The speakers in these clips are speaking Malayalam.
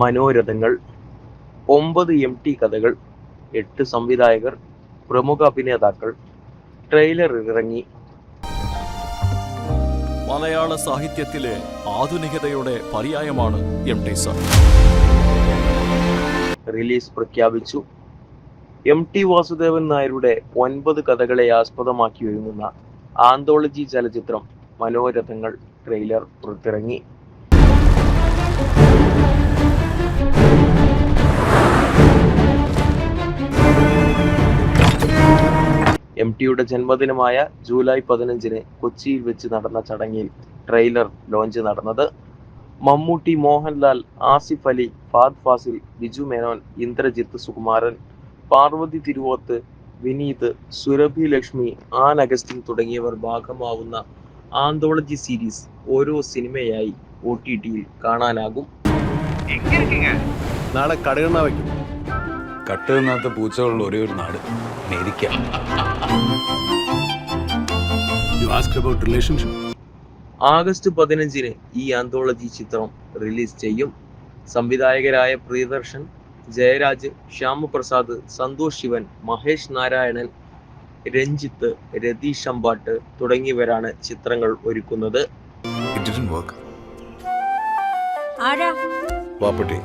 മനോരഥങ്ങൾ ഒമ്പത് എം ടി കഥകൾ എട്ട് സംവിധായകർ പ്രമുഖ അഭിനേതാക്കൾ ട്രെയിലർ ഇറങ്ങി. മലയാള സാഹിത്യത്തിലെ ആധുനികതയുടെ പര്യായമാണ് എം ടി സർ. റിലീസ് പ്രഖ്യാപിച്ചു. എം ടി വാസുദേവൻ നായരുടെ ഒൻപത് കഥകളെ ആസ്പദമാക്കി ഒരുങ്ങുന്ന ആന്തോളജി ചലച്ചിത്രം മനോരഥങ്ങൾ ട്രെയിലർ പുറത്തിറങ്ങി. എം ടിയുടെ ജന്മദിനമായ ജൂലൈ പതിനഞ്ചിന് കൊച്ചിയിൽ വെച്ച് നടന്ന ചടങ്ങിൽ ട്രെയിലർ ലോഞ്ച് നടന്നത്. മമ്മൂട്ടി മോഹൻലാൽ ആസിഫ് അലി ഫാദ് ഫാസിൽ ബിജു മേനോൻ ഇന്ദ്രജിത്ത് സുകുമാരൻ പാർവതി തിരുവോത്ത് വിനീത് സുരഭി ലക്ഷ്മി ആൻ അഗസ്റ്റിൻ തുടങ്ങിയവർ ഭാഗമാവുന്ന ആന്തോളജി സീരീസ് ഓരോ സിനിമയായി ഒ ടി ടിയിൽ കാണാനാകും. നാളെ കടകണ്ണ വയ്ക്കും. കട്ട് തിന്നാത്ത പൂച്ചകളുള്ള ഒരേ ഒരു നാട് America. You ask about relationship August പതിനഞ്ചിന് ഈ ആന്തോളജി ചിത്രം റിലീസ് ചെയ്യും. സംവിധായകരായ പ്രിയദർശൻ ജയരാജ് ശ്യാമപ്രസാദ് സന്തോഷ് ശിവൻ മഹേഷ് നാരായണൻ രഞ്ജിത്ത് രതീഷ് അമ്പാട്ട് തുടങ്ങിയവരാണ് ചിത്രങ്ങൾ ഒരുക്കുന്നത്. ആരാ? വാപ്പട്ടി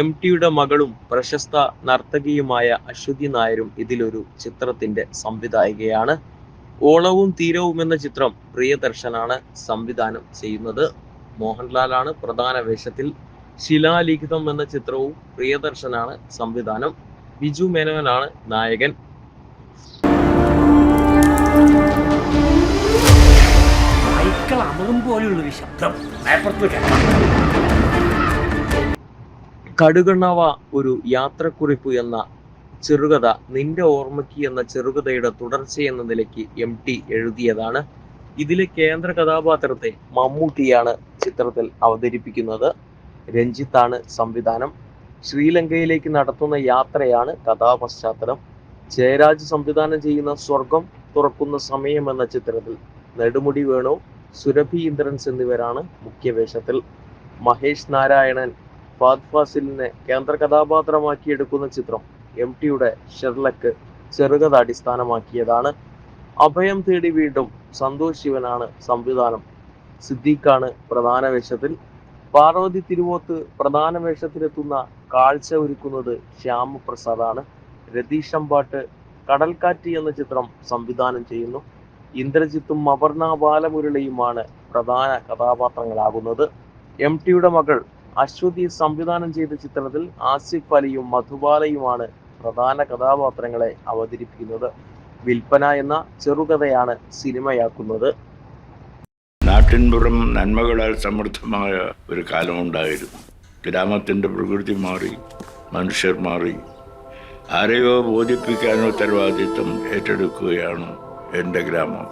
എം ടിയുടെ മകളും പ്രശസ്ത നർത്തകിയുമായ അശ്വതി നായരും ഇതിലൊരു ചിത്രത്തിന്റെ സംവിധായികയാണ്. ഓളവും തീരവും എന്ന ചിത്രം പ്രിയദർശനാണ് സംവിധാനം ചെയ്യുന്നത്. മോഹൻലാലാണ് പ്രധാന വേഷത്തിൽ ശിലാലിഖിതം എന്ന ചിത്രവും പ്രിയദർശനാണ് സംവിധാനം. ബിജു മേനോനാണ് നായകൻ. സൈക്കിൾ പോലെയുള്ള കടുകണ്ണവ ഒരു യാത്രക്കുറിപ്പ് എന്ന ചെറുകഥ നിന്റെ ഓർമ്മയ്ക്ക് എന്ന ചെറുകഥയുടെ തുടർച്ചയെന്ന നിലയ്ക്ക് എം ടി എഴുതിയതാണ്. ഇതിലെ കേന്ദ്ര കഥാപാത്രത്തെ മമ്മൂട്ടിയാണ് ചിത്രത്തിൽ അവതരിപ്പിക്കുന്നത്. രഞ്ജിത്താണ് സംവിധാനം. ശ്രീലങ്കയിലേക്ക് നടത്തുന്ന യാത്രയാണ് കഥാപശ്ചാത്തലം. ജയരാജ് സംവിധാനം ചെയ്യുന്ന സ്വർഗം തുറക്കുന്ന സമയം എന്ന ചിത്രത്തിൽ നെടുമുടി വേണു സുരഭി ഇന്ദ്രൻസ് എന്നിവരാണ് മുഖ്യ വേഷത്തിൽ. മഹേഷ് നാരായണൻ ഫാദ് ഫാസിലിനെ കേന്ദ്ര കഥാപാത്രമാക്കി എടുക്കുന്ന ചിത്രം എം ടിയുടെ ഷെർലക്ക് ചെറുകഥ അടിസ്ഥാനമാക്കിയതാണ് അഭയം തേടി വീണ്ടും സന്തോഷ് ശിവനാണ് സംവിധാനം. സിദ്ദീഖാണ് പ്രധാന വേഷത്തിൽ. പാർവതി തിരുവോത്ത് പ്രധാന വേഷത്തിലെത്തുന്ന കാഴ്ച ഒരുക്കുന്നത് ശ്യാമപ്രസാദാണ്. രതീഷ് അമ്പാട്ട് കടൽക്കാറ്റ് എന്ന ചിത്രം സംവിധാനം ചെയ്യുന്നു. ഇന്ദ്രജിത്തും അപർണ ബാലമുരളിയുമാണ് പ്രധാന കഥാപാത്രങ്ങളാകുന്നത്. എം ടിയുടെ മകൾ അശ്വതി സംവിധാനം ചെയ്ത ചിത്രത്തിൽ ആസിഫ് അലിയും മധുബാലയുമാണ് പ്രധാന കഥാപാത്രങ്ങളെ അവതരിപ്പിക്കുന്നത്. വിൽപ്പന എന്ന ചെറുകഥയാണ് സിനിമയാക്കുന്നത്. നാട്ടിൻപുറം നന്മകളാൽ സമൃദ്ധമായ ഒരു കാലമുണ്ടായിരുന്നു. ഗ്രാമത്തിന്റെ പ്രകൃതി മാറി മനുഷ്യർ മാറി ആരെയോ ബോധിപ്പിക്കാനോ ഉത്തരവാദിത്വം ഏറ്റെടുക്കുകയാണ് എന്റെ ഗ്രാമം?